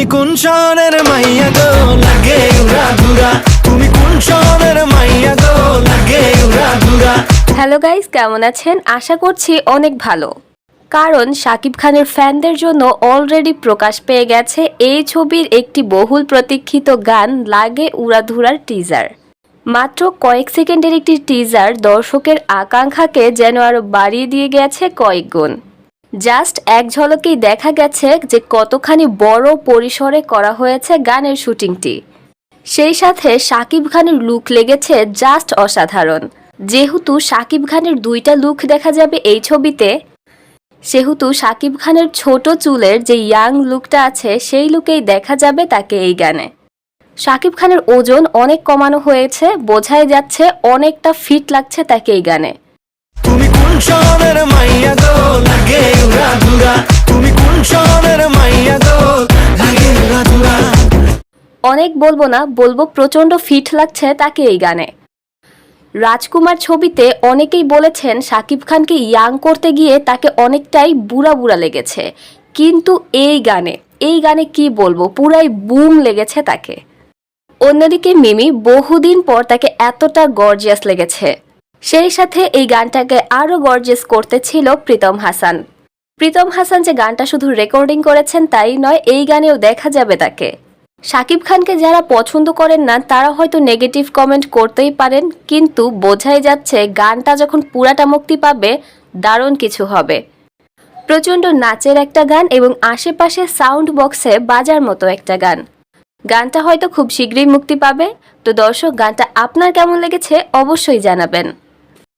তুমি কোন শহরের মাইয়া গো? লাগে উড়া তুমি কোন শহরের মাইয়া গো? লাগে উড়া হ্যালো গাইস, কেমন আছেন? আশা করছি অনেক ভালো। কারণ শাকিব খানের ফ্যানদের জন্য অলরেডি প্রকাশ পেয়ে গেছে এই ছবির একটি বহুল প্রতীক্ষিত গান, লাগে উড়াধুরার টিজার মাত্র কয়েক সেকেন্ডের একটি টিজার দর্শকের আকাঙ্ক্ষাকে যেন আরও বাড়িয়ে দিয়ে গেছে কয়েক গুণ। জাস্ট এক ঝলকেই দেখা গেছে যে কতখানি বড় পরিসরে করা হয়েছে গানের শুটিংটি। সেই সাথে শাকিব খানের লুক লেগেছে জাস্ট অসাধারণ। যেহেতু শাকিব খানের দুইটা লুক দেখা যাবে এই ছবিতে, সেহেতু শাকিব খানের ছোট চুলের যে ইয়াং লুকটা আছে, সেই লুকেই দেখা যাবে তাকে এই গানে। শাকিব খানের ওজন অনেক কমানো হয়েছে, বোঝাই যাচ্ছে অনেকটা ফিট লাগছে তাকে এই গানে। তুমি কোন শহরের মাইয়া গো লাগে? অনেক বলব না, বলব প্রচণ্ড ফিট লাগছে তাকে এই গানে। রাজকুমার ছবিতে অনেকেই বলেছেন শাকিব খানকে ইয়াং করতে গিয়ে তাকে অনেকটাই বুড়া বুড়া লেগেছে। কিন্তু এই গানে এই গানে কি বলব, পুরাই বুম লেগেছে তাকে। অন্যদিকে মিমি বহুদিন পর তাকে এতটা গর্জিয়াস লেগেছে। সেই সাথে এই গানটাকে আরও গর্জিয়াস করতে ছিল প্রীতম হাসান। প্রীতম হাসান যে গানটা শুধু রেকর্ডিং করেছেন তাই নয়, এই গানেও দেখা যাবে তাকে। শাকিব খানকে যারা পছন্দ করেন না, তারা হয়তো নেগেটিভ কমেন্ট করতেই পারেন, কিন্তু বোঝাই যাচ্ছে গানটা যখন পুরাটা মুক্তি পাবে, দারুণ কিছু হবে। প্রচণ্ড নাচের একটা গান এবং আশেপাশে সাউন্ড বক্সে বাজার মতো একটা গান। গানটা হয়তো খুব শীঘ্রই মুক্তি পাবে। তো দর্শক, গানটা আপনার কেমন লেগেছে অবশ্যই জানাবেন।